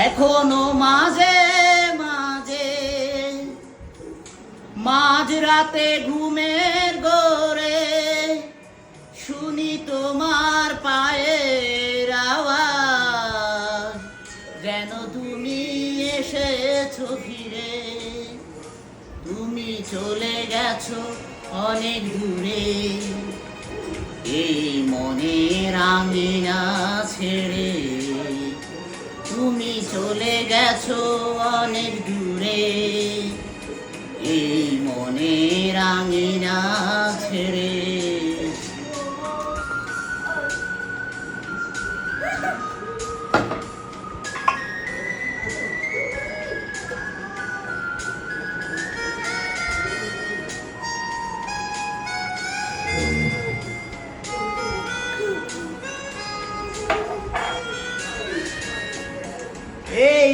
এখনও মাঝে মাঝে মাঝ রাতে ঘুমের গোরে শুনি তোমার পায়ের আওয়াজ, যেন তুমি এসেছ ফিরে। তুমি চলে গেছো অনেক দূরে। এই মনের আঙিনা ছেড়ে চলে গেছো অনেক দূরে। এই মনের আঙিনা ছেড়ে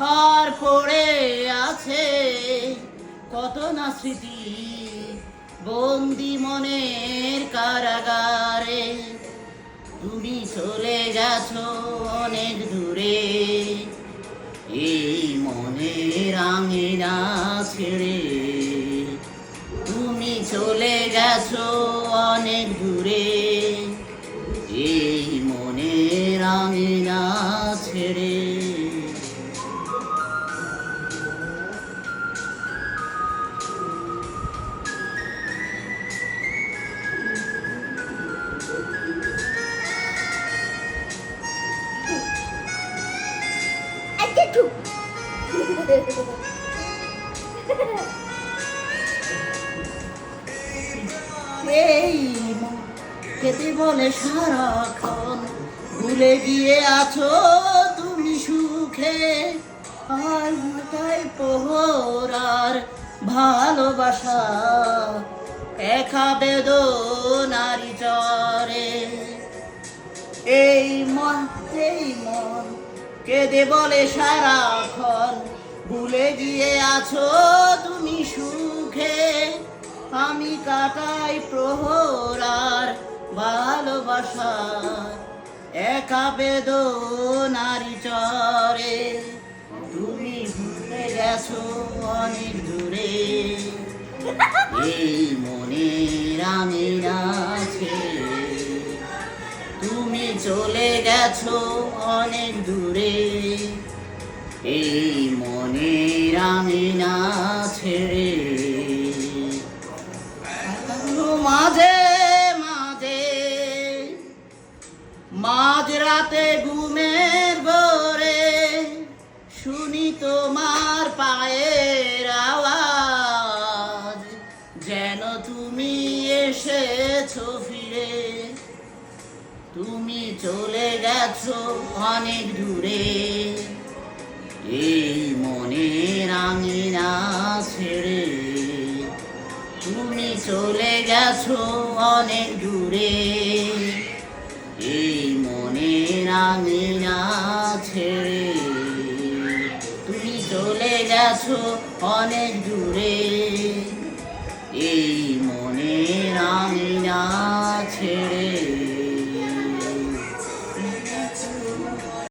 আর পড়ে আছে। কত না স্মৃতি বন্দি মনের কারাগারে। তুমি চলে গেছো অনেক দূরে। এই মনের আঙিনা ছেড়ে তুমি চলে গেছো অনেক দূরে। এই এই কেতে বলে সারাক্ষণ, ভুলে গিয়ে আছো তুমি সুখে। আর মাথায় পোহর আর ভালোবাসা, একা বেদনারি চরে এই মন কেঁদে বলে সারাক্ষণ ভুলে গিয়ে আছো তুমি সুখে। আমি কাটাই প্রহরার ভালোবাসা। একা বেদনারি চরে। তুমি ভুলে গেছো অনেক দূরে। এই মনের আমি আছে তুমি চলে গেছো অনেক দূরে। এই মনের আমিনা ছেড়ে। মাঝে মাঝে, মাঝ রাতে ঘুমের ঘরে শুনি তোমার পায়ের আওয়াজ, যেন তুমি এসেছ তুমি চলে গেছো অনেক দূরে। এই মনের আঙিনা ছেড়ে তুমি চলে গেছো অনেক দূরে। এই মনের আঙিনা ছেড়ে তুমি চলে গেছো অনেক দূরে। এই আঙিনা